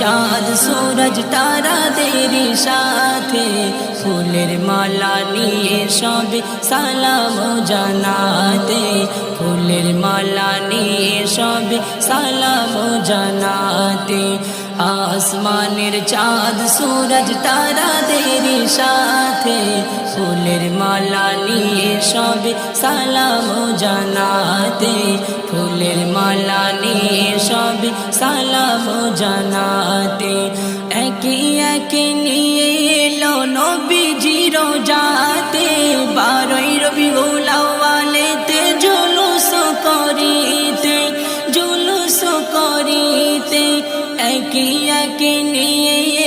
চাঁদ সূরজ তারাদের সাথে ফুলের মালা নিয়ে সবে সালাম জানাতে ফুলের মালা নিয়ে সবে সালাম জানাতে আসমানের চাঁদ সূরজ তারাদের সাথে ফুলের মালা নিয়ে সবে সালাম জানাতে ফুলের মালা নিয়ে সবে সালাম জানাতে। একে একে নিয়ে এলো নবীজির যাতে বারোই রবি গোলাওয়ালেতে জুলুস করিতে জুলুস করিতে। একে একে নিয়ে